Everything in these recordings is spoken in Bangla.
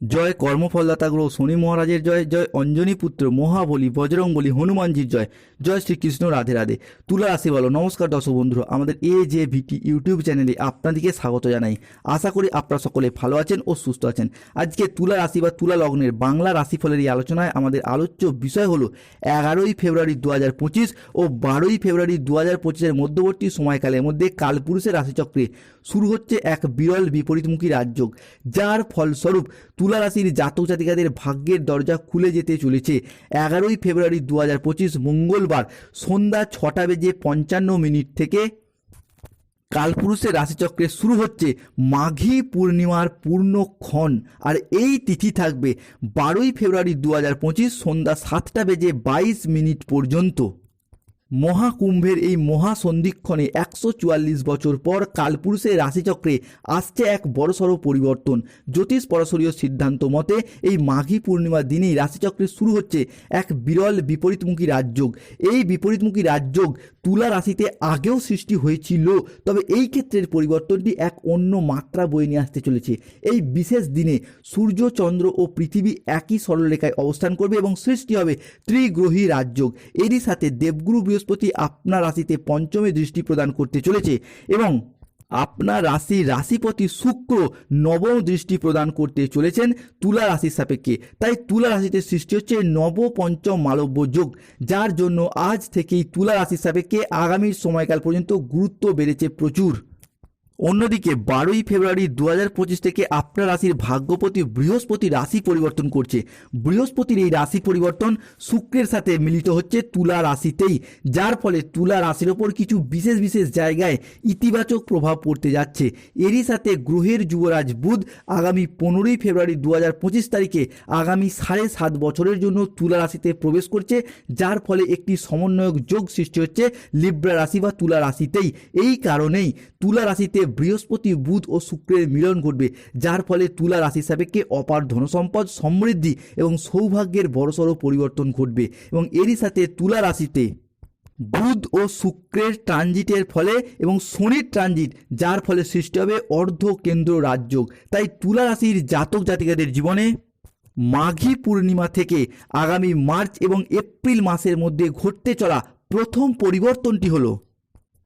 জয় কর্মফলদাতা গ্রহ শনি মহারাজের জয় জয় অঞ্জনী পুত্র মহাবলী বজরংবলী হনুমানজির জয় জয় শ্রীকৃষ্ণ রাধে রাধে। তুলা রাশি বলো, নমস্কার দর্শক বন্ধুরা, আমাদের এ যে ভিটি ইউটিউব চ্যানেলে আপনাদেরকে স্বাগত জানাই। আশা করি আপনারা সকলে ভালো আছেন ও সুস্থ আছেন। আজকে তুলা রাশি বা তুলা লগ্নের বাংলা রাশিফলের এই আলোচনায় আমাদের আলোচ্য বিষয় হলো এগারোই ফেব্রুয়ারি দু হাজার পঁচিশ ও বারোই ফেব্রুয়ারি দু হাজার পঁচিশের মধ্যবর্তী সময়কালের মধ্যে কালপুরুষের রাশিচক্রে শুরু হচ্ছে এক বিরল বিপরীতমুখী রাজযোগ, যার ফলস্বরূপ তুলা রাশির জাতক জাতিকাদের ভাগ্যের দরজা খুলে যেতে চলেছে। এগারোই ফেব্রুয়ারি দু হাজার পঁচিশ মঙ্গলবার সন্ধ্যা ছটা বেজে পঞ্চান্ন মিনিট থেকে কালপুরুষের রাশিচক্রে শুরু হচ্ছে মাঘী পূর্ণিমার পূর্ণক্ষণ আর এই তিথি থাকবে বারোই ফেব্রুয়ারি দু হাজার পঁচিশ সন্ধ্যা সাতটা বেজে বাইশ মিনিট পর্যন্ত। মহাকুম্ভের এই মহাসন্ধিক্ষণে একশো চুয়াল্লিশ বছর পর কালপুরুষের রাশিচক্রে আসছে এক বড়সড় পরিবর্তন। জ্যোতিষ পরাশরীয় সিদ্ধান্ত মতে এই মাঘী পূর্ণিমার দিনেই রাশিচক্রে শুরু হচ্ছে এক বিরল বিপরীতমুখী রাজযোগ। এই বিপরীতমুখী রাজযোগ তুলা রাশিতে আগেও সৃষ্টি হয়েছিল, তবে এই ক্ষেত্রের পরিবর্তনটি এক অন্য মাত্রা বয়ে নিয়ে আসতে চলেছে। এই বিশেষ দিনে সূর্য, চন্দ্র ও পৃথিবী একই সরলরেখায় অবস্থান করবে এবং সৃষ্টি হবে ত্রিগ্রহী রাজযোগ। এরই সাথে দেবগুরু বৃহস্পতি আপনার রাশিতে পঞ্চমে দৃষ্টি প্রদান করতে চলেছে এবং আপনার রাশি রাশিপতি শুক্র নবম দৃষ্টি প্রদান করতে চলেছেন তুলা রাশির সাপেক্ষে। তাই তুলা রাশিতে সৃষ্টি হচ্ছে নব পঞ্চম মালব্য যোগ, যার জন্য আজ থেকেই তুলা রাশির সাপেক্ষে আগামী সময়কাল পর্যন্ত গুরুত্ব বেড়েছে প্রচুর। অন্যদিকে বারোই ফেব্রুয়ারি দু হাজার পঁচিশ থেকে আপনার রাশির ভাগ্যপতি বৃহস্পতি রাশি পরিবর্তন করছে। বৃহস্পতির এই রাশি পরিবর্তন শুক্রের সাথে মিলিত হচ্ছে তুলা রাশিতেই, যার ফলে তুলা রাশির ওপর কিছু বিশেষ বিশেষ জায়গায় ইতিবাচক প্রভাব পড়তে যাচ্ছে। এরই সাথে গ্রহের যুবরাজ বুধ আগামী পনেরোই ফেব্রুয়ারি দু হাজার পঁচিশ তারিখে আগামী সাড়ে সাত বছরের জন্য তুলা রাশিতে প্রবেশ করছে, যার ফলে একটি সমন্বয়ক যোগ সৃষ্টি হচ্ছে লিব্রা রাশি বা তুলা রাশিতেই। এই কারণেই তুলা রাশিতে বৃহস্পতি, বুধ ও শুক্রের মিলন ঘটবে, যার ফলে তুলা রাশি সাপেক্ষে অপার ধনসম্পদ, সমৃদ্ধি এবং সৌভাগ্যের বড়সড় পরিবর্তন ঘটবে এবং এরই সাথে তুলা রাশিতে বুধ ও শুক্রের ট্রানজিটের ফলে এবং শনির ট্রানজিট, যার ফলে সৃষ্টি হবে অর্ধ কেন্দ্র রাজযোগ। তাই তুলা রাশির জাতক জাতিকাদের জীবনে মাঘী পূর্ণিমা থেকে আগামী মার্চ এবং এপ্রিল মাসের মধ্যে ঘটতে চলা প্রথম পরিবর্তনটি হলো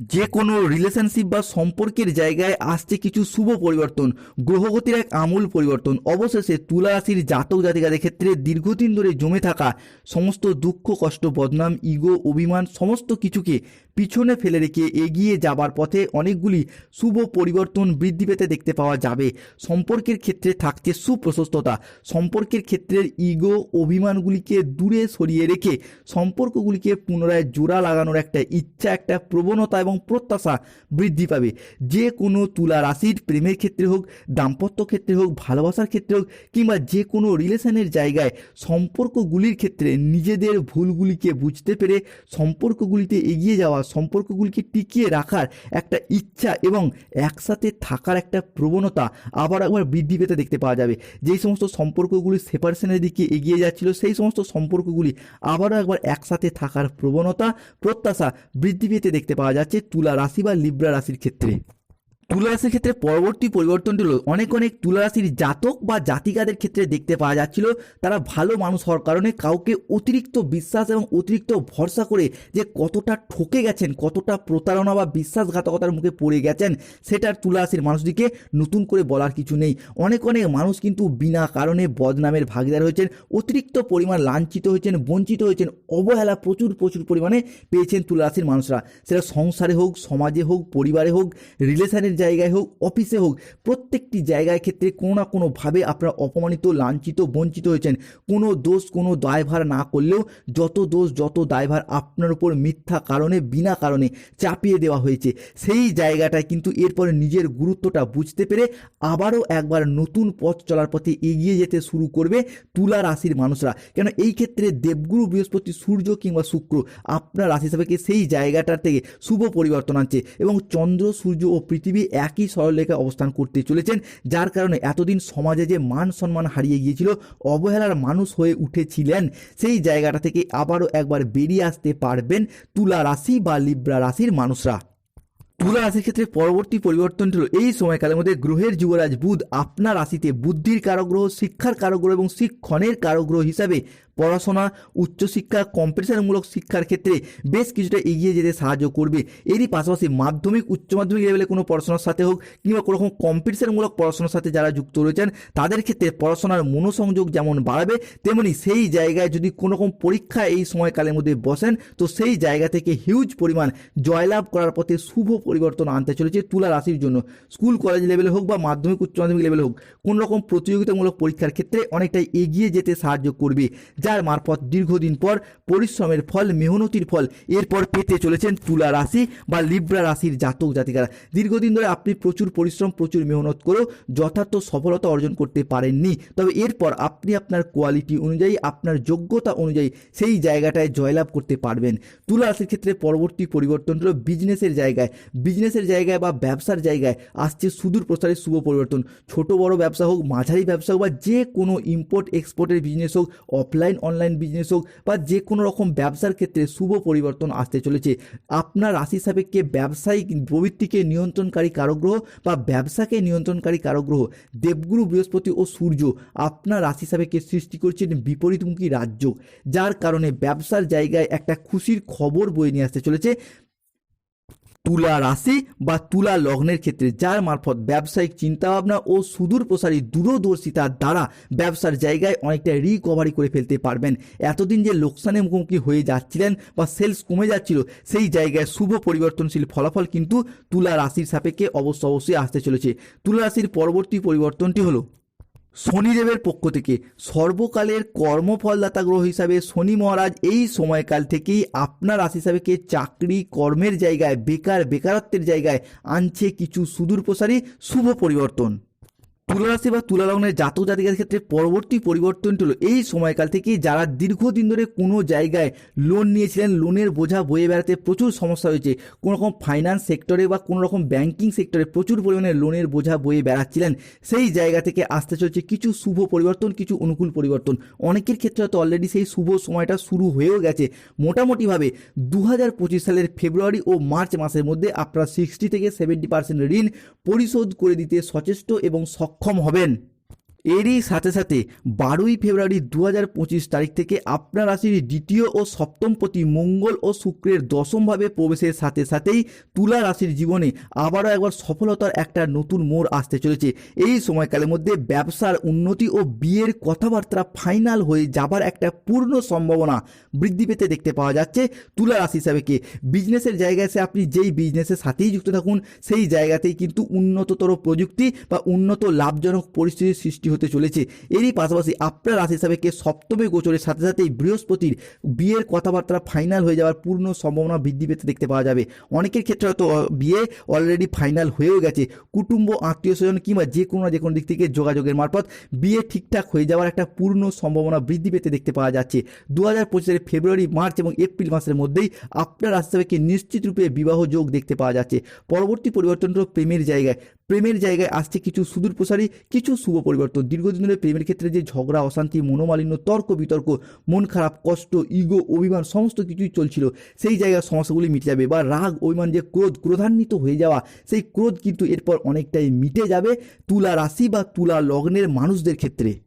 যে কোনো রিলেশনশিপ বা সম্পর্কের জায়গায় আসছে কিছু শুভ পরিবর্তন, গ্রহগতির এক আমূল পরিবর্তন। অবশেষে তুলা রাশির জাতক জাতিকাদের ক্ষেত্রে দীর্ঘদিন ধরে জমে থাকা সমস্ত দুঃখ, কষ্ট, বদনাম ইগো অভিমান, সমস্ত কিছুকে পিছনে ফেলে রেখে এগিয়ে যাবার পথে অনেকগুলি শুভ পরিবর্তন বৃদ্ধি পেতে দেখতে পাওয়া যাবে। সম্পর্কের ক্ষেত্রে থাকছে সুপ্রশস্ততা। সম্পর্কের ক্ষেত্রের ইগো অভিমানগুলিকে দূরে সরিয়ে রেখে সম্পর্কগুলিকে পুনরায় জোড়া লাগানোর একটা ইচ্ছা, একটা প্রবণতা এবং প্রত্যাশা বৃদ্ধি পাবে। যে কোনো তুলা রাশির প্রেমের ক্ষেত্রে হোক, দাম্পত্য ক্ষেত্রে হোক, ভালোবাসার ক্ষেত্রে হোক, কিংবা যে কোনো রিলেশনের জায়গায় সম্পর্কগুলির ক্ষেত্রে নিজেদের ভুলগুলিকে বুঝতে পেরে সম্পর্কগুলিতে এগিয়ে যাওয়া সম্পর্কগুলিকে টিকিয়ে রাখার একটা ইচ্ছা এবং একসাথে থাকার একটা প্রবণতা আবার একবার বৃদ্ধি পেতে দেখতে পাওয়া যাবে। যেই সমস্ত সম্পর্কগুলি সেপারেশনের দিকে এগিয়ে যাচ্ছিল, সেই সমস্ত সম্পর্কগুলি আবারও একবার একসাথে থাকার প্রবণতা, প্রত্যাশা বৃদ্ধি পেতে দেখতে পাওয়া যাচ্ছে তুলা রাশি বা লিব্রা রাশির ক্ষেত্রে। তুলা রাশির ক্ষেত্রে পরবর্তী পরিবর্তনটি হলো অনেক অনেক তুলা রাশির জাতক বা জাতিকাদের ক্ষেত্রে দেখতে পাওয়া যাচ্ছিল। তারা ভালো মানুষ হওয়ার কারণে কাউকে অতিরিক্ত বিশ্বাস এবং অতিরিক্ত ভরসা করে যে কতটা ঠকে গেছেন, কতটা প্রতারণা বা বিশ্বাসঘাতকতার মুখে পড়ে গেছেন, সেটার তুলা রাশির মানুষটিকে নতুন করে বলার কিছু নেই। অনেক অনেক মানুষ কিন্তু বিনা কারণে বদনামের ভাগিদার হয়েছেন, অতিরিক্ত পরিমাণ লাঞ্ছিত হয়েছেন, বঞ্চিত হয়েছেন, অবহেলা প্রচুর প্রচুর পরিমাণে পেয়েছেন তুলা রাশির মানুষরা। সেটা সংসারে হোক, সমাজে হোক, পরিবারে হোক রিলেশনের জায়গায় হোক অফিসে হোক, প্রত্যেকটি জায়গায় ক্ষেত্রে কোনো না কোনোভাবে আপনারা অপমানিত, লাঞ্ছিত, বঞ্চিত হয়েছেন। কোনো দোষ, কোনো দায়ভার না করলেও যত দোষ, যত দায়ভার আপনার উপর মিথ্যা কারণে, বিনা কারণে চাপিয়ে দেওয়া হয়েছে, সেই জায়গাটায় কিন্তু এরপরে নিজের গুরুত্বটা বুঝতে পেরে আবারও একবার নতুন পথ চলার পথে এগিয়ে যেতে শুরু করবে তুলা রাশির মানুষরা। কেন এই ক্ষেত্রে দেবগুরু, বৃহস্পতি, সূর্য কিংবা শুক্র আপনার রাশি হিসাবে সেই জায়গাটা থেকে শুভ পরিবর্তন আনছে এবং চন্দ্র, সূর্য ও পৃথিবী একই সরলরেখায় অবস্থান করতে চলেছেন, যার কারণে এতদিন সমাজে যে মান সম্মান হারিয়ে গিয়েছিল, অবহেলার মানুষ হয়ে উঠেছিলেন, সেই জায়গাটা থেকে আবারও একবার বেরিয়ে আসতে পারবেন তুলা রাশি বা লিব্রা রাশির মানুষরা। তুলা রাশির ক্ষেত্রে পরবর্তী পরিবর্তন হলো, এই সময়কালের মধ্যে গ্রহের যুবরাজ বুধ আপনার রাশিতে বুদ্ধির কারগ্রহ, শিক্ষার কারগ্রহ এবং শিক্ষণের কারগ্রহ হিসাবে পড়াশোনা, উচ্চশিক্ষা কম্পিটিশনমূলক শিক্ষার ক্ষেত্রে বেশ কিছুটা এগিয়ে যেতে সাহায্য করবে। এরই পাশাপাশি মাধ্যমিক, উচ্চ মাধ্যমিক লেভেলে কোনো পড়াশোনার সাথে হোক কিংবা কোনো রকম কম্পিটিশনমূলক পড়াশোনার সাথে যারা যুক্ত রয়েছেন, তাদের ক্ষেত্রে পড়াশোনার মনোসংযোগ যেমন বাড়বে, তেমনি সেই জায়গায় যদি কোনো রকম পরীক্ষা এই সময়কালের মধ্যে বসেন, তো সেই জায়গা থেকে হিউজ পরিমাণ জয়লাভ করার পথে শুভ পরিবর্তন আনতে চলেছে তুলা রাশির জন্য। স্কুল কলেজ লেভেলে হোক বা মাধ্যমিক, উচ্চ মাধ্যমিক লেভেলে হোক, কোনো রকম প্রতিযোগিতামূলক পরীক্ষার ক্ষেত্রে অনেকটাই এগিয়ে যেতে সাহায্য করবে। যার মারফত দীর্ঘদিন পর পরিশ্রমের ফল, মেহনতির ফল, এরপর পেতে চলেছেন তুলা রাশি বা লিব্রা রাশির জাতক জাতিকারা। দীর্ঘদিন ধরে আপনি প্রচুর পরিশ্রম, প্রচুর মেহনত করেও যথার্থ সফলতা অর্জন করতে পারেননি। তবে এরপর আপনি আপনার কোয়ালিটি অনুযায়ী, আপনার যোগ্যতা অনুযায়ী সেই জায়গাটায় জয়লাভ করতে পারবেন। তুলা রাশির ক্ষেত্রে পরবর্তী পরিবর্তন হলো বিজনেসের জায়গায়। বিজনেসের জায়গায় বা ব্যবসার জায়গায় আসছে সুদূর প্রসারের শুভ পরিবর্তন। ছোট বড় ব্যবসা হোক, মাঝারি ব্যবসা হোক বা যে কোনো ইম্পোর্ট এক্সপোর্টের বিজনেস হোক অফলাইন অনলাইন বিজনেস হোক বা যে কোনো রকম ব্যবসার ক্ষেত্রে শুভ পরিবর্তন আসতে চলেছে। আপনার রাশি সাপেক্ষে ব্যবসায়িক প্রবৃত্তিকে নিয়ন্ত্রণকারী কারগ্রহ বা ব্যবসাকে নিয়ন্ত্রণকারী কারগ্রহ, দেবগুরু, বৃহস্পতি ও সূর্য আপনার রাশি সাপেক্ষে সৃষ্টি করছেন বিপরীতমুখী রাজ্য যার কারণে ব্যবসার জায়গায় একটা খুশির খবর বয়ে নিয়ে আসতে চলেছে। তুলা রাশি বা তুলা লগ্নের ক্ষেত্রে যার মারফত ব্যবসায়িক চিন্তাভাবনা ও সুদূর প্রসারী দূরদর্শিতার দ্বারা ব্যবসার জায়গায় অনেকটা রিকভারি করে ফেলতে পারবেন। এতদিন যে লোকসানের মুখোমুখি হয়ে যাচ্ছিলেন বা সেলস কমে যাচ্ছিল, সেই জায়গায় শুভ পরিবর্তনশীল ফলাফল কিন্তু তুলা রাশির সাপেক্ষে অবশ্য অবশ্যই আসতে চলেছে। তুলা রাশির পরবর্তী পরিবর্তনটি হলো শনিদেবের পক্ষ থেকে সর্বকালের কর্মফলদাতা গ্রহ হিসাবে শনি মহারাজ এই সময়কাল থেকেই আপনার রাশি হিসাবেকে চাকরি, কর্মের জায়গায়, বেকার, বেকারত্বের জায়গায় আনছে কিছু সুদূর প্রসারী শুভ পরিবর্তন। তুলারাশি বা তুলা লগ্নের জাতক জাতিকার ক্ষেত্রে পরবর্তী পরিবর্তনটি হলো এই সময়কাল থেকে যারা দীর্ঘদিন ধরে কোনো জায়গায় লোন নিয়েছিলেন লোনের বোঝা বয়ে বেড়াতে প্রচুর সমস্যা হয়েছে। কোনো রকম ফাইন্যান্স সেক্টরে বা কোনো রকম ব্যাংকিং সেক্টরে প্রচুর পরিমাণে লোনের বোঝা বয়ে বেড়াচ্ছিলেন। সেই জায়গা থেকে আসতে চলছে কিছু শুভ পরিবর্তন, কিছু অনুকূল পরিবর্তন। অনেকের ক্ষেত্রে হয়তো অলরেডি সেই শুভ সময়টা শুরু হয়েও গেছে। মোটামুটিভাবে দু হাজার পঁচিশ সালের ফেব্রুয়ারি ও মার্চ মাসের মধ্যে আপনারা সিক্সটি থেকে সেভেন্টি পার্সেন্ট ঋণ পরিশোধ করে দিতে সচেষ্ট এবং সক্ষম হবেন। এরই সাথে সাথে বারোই ফেব্রুয়ারি দু হাজার পঁচিশ তারিখ থেকে আপনার রাশির দ্বিতীয় ও সপ্তম প্রতি মঙ্গল ও শুক্রের দশমভাবে প্রবেশের সাথে সাথেই তুলা রাশির জীবনে আবারও একবার সফলতার একটা নতুন মোড় আসতে চলেছে। এই সময়কালের মধ্যে ব্যবসার উন্নতি ও বিয়ের কথাবার্তা ফাইনাল হয়ে যাবার একটা পূর্ণ সম্ভাবনা বৃদ্ধি পেতে দেখতে পাওয়া যাচ্ছে। তুলা রাশি হিসাবে কে বিজনেসের জায়গায় আপনি যেই বিজনেসের সাথেই যুক্ত থাকুন, সেই জায়গাতেই কিন্তু উন্নততর প্রযুক্তি বা উন্নত লাভজনক পরিস্থিতির সৃষ্টি হতে চলেছে। এরই পাশাপাশি আপনার রাশি কে সপ্তমে গোচরের সাথে সাথেই বৃহস্পতির বিয়ের কথাবার্তা ফাইনাল হয়ে যাওয়ার পূর্ণ সম্ভাবনা বৃদ্ধি পেতে দেখতে পাওয়া যাবে। অনেকের ক্ষেত্রে হয়তো বিয়ে অলরেডি ফাইনাল হয়েও গেছে। কুটুম্ব, আত্মীয় স্বজন কিংবা যে কোনো না যে কোনো দিক থেকে যোগাযোগের মারফত বিয়ে ঠিকঠাক হয়ে যাওয়ার একটা পূর্ণ সম্ভাবনা বৃদ্ধি পেতে দেখতে পাওয়া যাচ্ছে। দু হাজার পঁচিশের ফেব্রুয়ারি, মার্চ এবং এপ্রিল মাসের মধ্যেই আপনার রাশি হিসাবে নিশ্চিত রূপে বিবাহ যোগ দেখতে পাওয়া যাচ্ছে। পরবর্তী পরিবর্তন প্রেমের জায়গায়। প্রেমের জায়গায় আসছে কিছু সুদূর প্রসারী কিছু শুভ পরিবর্তন। দীর্ঘদিন ধরে প্রেমের ক্ষেত্রে যে ঝগড়া, অশান্তি, মনোমালিন্য, তর্ক বিতর্ক, মন খারাপ, কষ্ট, ইগো, অভিমান সমস্ত কিছুই চলছিল, সেই জায়গার সমস্যাগুলি মিটে যাবে বা রাগ, অভিমান যে ক্রোধ, ক্রোধান্বিত হয়ে যাওয়া, সেই ক্রোধ কিন্তু এরপর অনেকটাই মিটে যাবে তুলা রাশি বা তুলা লগ্নের মানুষদের ক্ষেত্রে।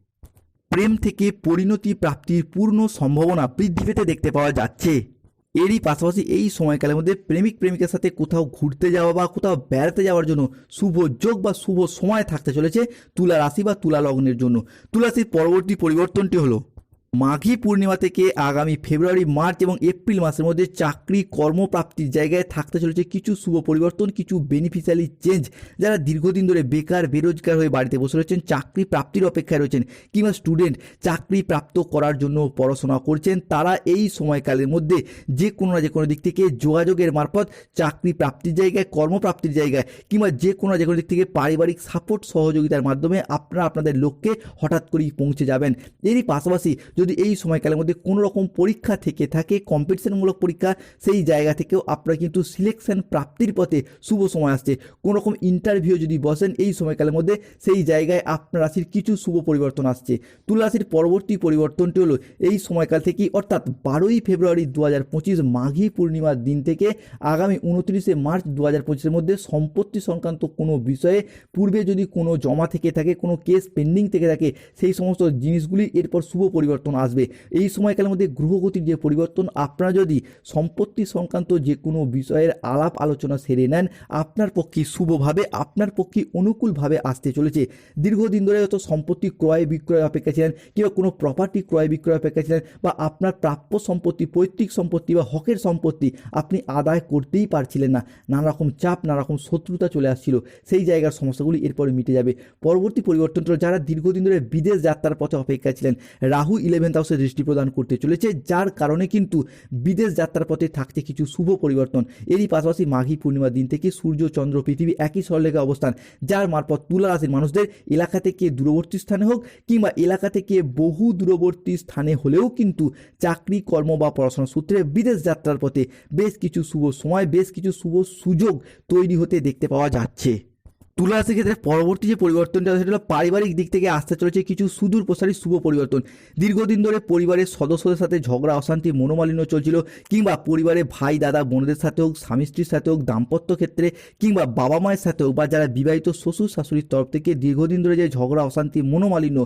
প্রেম থেকে পরিণতি প্রাপ্তির পূর্ণ সম্ভাবনা বৃদ্ধি পেতে দেখতে পাওয়া যাচ্ছে। এরই পাশাপাশি এই সময়কালের মধ্যে প্রেমিক প্রেমিকের সাথে কোথাও ঘুরতে যাওয়া বা কোথাও বেড়াতে যাওয়ার জন্য শুভ যোগ বা শুভ সময় থাকতে চলেছে তুলা রাশি বা তুলা লগ্নের জন্য। তুলা রাশির পরবর্তী পরিবর্তনটি হলো মাঘী পূর্ণিমা থেকে আগামী ফেব্রুয়ারি, মার্চ এবং এপ্রিল মাসের মধ্যে চাকরি, কর্মপ্রাপ্তির জায়গায় থাকতে চলেছে কিছু শুভ পরিবর্তন, কিছু বেনিফিশিয়ালি চেঞ্জ যারা দীর্ঘদিন ধরে বেকার, বেরোজগার হয়ে বাড়িতে বসে রয়েছেন, চাকরি প্রাপ্তির অপেক্ষায় রয়েছেন কিংবা স্টুডেন্ট চাকরি প্রাপ্ত করার জন্য পড়াশোনা করছেন, তারা এই সময়কালের মধ্যে যে কোনো না যে কোনো দিক থেকে যোগাযোগের মারফত চাকরি প্রাপ্তির জায়গায়, কর্মপ্রাপ্তির জায়গায় কিংবা যে কোনো না যে কোনো দিক থেকে পারিবারিক সাপোর্ট সহযোগিতার মাধ্যমে আপনারা আপনাদের লক্ষ্যে হঠাৎ করেই পৌঁছে যাবেন। এরই পাশাপাশি যদি এই সময়কালের মধ্যে কোনো রকম পরীক্ষা থেকে থাকে কম্পিটিশনমূলক পরীক্ষা, সেই জায়গা থেকেও আপনারা কিন্তু সিলেকশন প্রাপ্তির পথে শুভ সময় আসছে। কোনো রকম ইন্টারভিউ যদি বসেন এই সময়কালের মধ্যে, সেই জায়গায় আপনার রাশির কিছু শুভ পরিবর্তন আসছে। তুলা রাশির পরবর্তী পরিবর্তনটি হলো এই সময়কাল থেকেই, অর্থাৎ বারোই ফেব্রুয়ারি দু হাজার পঁচিশ মাঘী পূর্ণিমার দিন থেকে আগামী উনত্রিশে মার্চ দু হাজার পঁচিশের মধ্যে সম্পত্তি সংক্রান্ত কোনো বিষয়ে, পূর্বে যদি কোনো জমা থেকে থাকে, কোনো কেস পেন্ডিং থেকে থাকে, সেই সমস্ত জিনিসগুলি এরপর শুভ পরিবর্তন আসবে। এই সময়কালের মধ্যে গ্রহগতির যে পরিবর্তন, আপনারা যদি সম্পত্তি সংক্রান্ত যে কোনো বিষয়ের আলাপ আলোচনা সেরে নেন, আপনার পক্ষে শুভভাবে, আপনার পক্ষে অনুকূলভাবে আসতে চলেছে। দীর্ঘদিন ধরে হয়তো সম্পত্তি ক্রয় বিক্রয় অপেক্ষা ছিলেন, কিংবা কোনো প্রপার্টি ক্রয় বিক্রয় অপেক্ষা ছিলেন, বা আপনার প্রাপ্য সম্পত্তি, পৈতৃক সম্পত্তি বা হকের সম্পত্তি আপনি আদায় করতেই পারছিলেন না। নানা রকম চাপ নানা রকম শত্রুতা চলে আসছিল। সেই জায়গার সমস্যাগুলি এরপরে মিটে যাবে। পরবর্তী পরিবর্তনটা যারা দীর্ঘদিন ধরে বিদেশ যাত্রার পথে অপেক্ষা ছিলেন, রাহু ইলেভেন্থ হাউসে দৃষ্টি প্রদান করতে চলেছে, যার কারণে কিন্তু বিদেশ যাত্রার পথে থাকছে কিছু শুভ পরিবর্তন। এরই পাশাপাশি মাঘী পূর্ণিমার দিন থেকে সূর্য, চন্দ্র, পৃথিবী একই সরলেখা অবস্থান, যার মারফত তুলা রাশির মানুষদের এলাকা থেকে দূরবর্তী স্থানে হোক কিংবা এলাকা থেকে বহু দূরবর্তী স্থানে হলেও কিন্তু চাকরি, কর্ম বা পড়াশোনার সূত্রে বিদেশ যাত্রার পথে বেশ কিছু শুভ সময়, বেশ কিছু শুভ সুযোগ তৈরি হতে দেখতে পাওয়া যাচ্ছে। তুলা রাশির ক্ষেত্রে পরবর্তী যে পরিবর্তনটা সেটা হলো পারিবারিক দিক থেকে আসতে চলেছে কিছু সুদূর প্রসারী শুভ পরিবর্তন। দীর্ঘদিন ধরে পরিবারের সদস্যদের সাথে ঝগড়া, অশান্তি, মনোমালিন্য চলছিল কিংবা পরিবারে ভাই, দাদা, বোনদের সাথে হোক, স্বামী স্ত্রীর সাথে হোক, দাম্পত্য ক্ষেত্রে কিংবা বাবা মায়ের সাথে হোক বা যারা বিবাহিত শ্বশুর শাশুড়ির তরফ থেকে দীর্ঘদিন ধরে যে ঝগড়া, অশান্তি, মনোমালিন্য,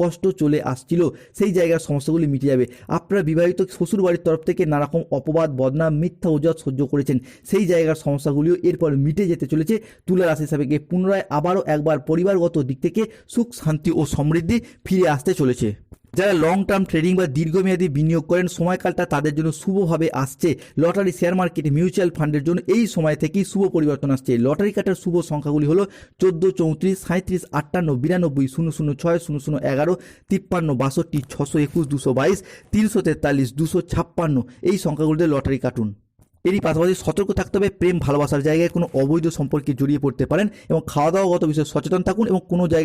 কষ্ট চলে আসছিল, সেই জায়গার সমস্যাগুলি মিটে যাবে। আপনারা বিবাহিত শ্বশুর বাড়ির তরফ থেকে নানারকম অপবাদ, বদনাম, মিথ্যা ওজত সহ্য করেছেন, সেই জায়গার সমস্যাগুলিও এরপর মিটে যেতে চলেছে তুলা রাশি হিসাবে। পুনরায় আবারও একবার পরিবারগত দিক থেকে সুখ, শান্তি ও সমৃদ্ধি ফিরে আসতে চলেছে। যারা লং টার্ম ট্রেডিং বা দীর্ঘমেয়াদী বিনিয়োগ করেন, সময়কালটা তাদের জন্য শুভভাবে আসছে। লটারি শেয়ার মার্কেট মিউচুয়াল ফান্ডের জন্য এই সময় থেকেই শুভ পরিবর্তন আসছে। লটারি কাটার শুভ সংখ্যাগুলি হলো চোদ্দ, চৌত্রিশ সাঁত্রিশ আটান্ন, বিরানব্বই, শূন্য শূন্য, ছয়, শূন্য শূন্য, এগারো, তিপ্পান্ন, বাষট্টি, ছশো একুশ, দুশো বাইশ, তিনশো তেতাল্লিশ, দুশো ছাপ্পান্ন। এই সংখ্যাগুলিতে লটারি কাটুন। এরই পাশাপাশি সতর্ক থাকতে হবে, প্রেম ভালোবাসার জায়গায় কোনো অবৈধ সম্পর্কে জড়িয়ে পড়তে পারেন এবং খাওয়া দাওয়াগত বিষয়ে সচেতন থাকুন এবং কোনো জায়গায়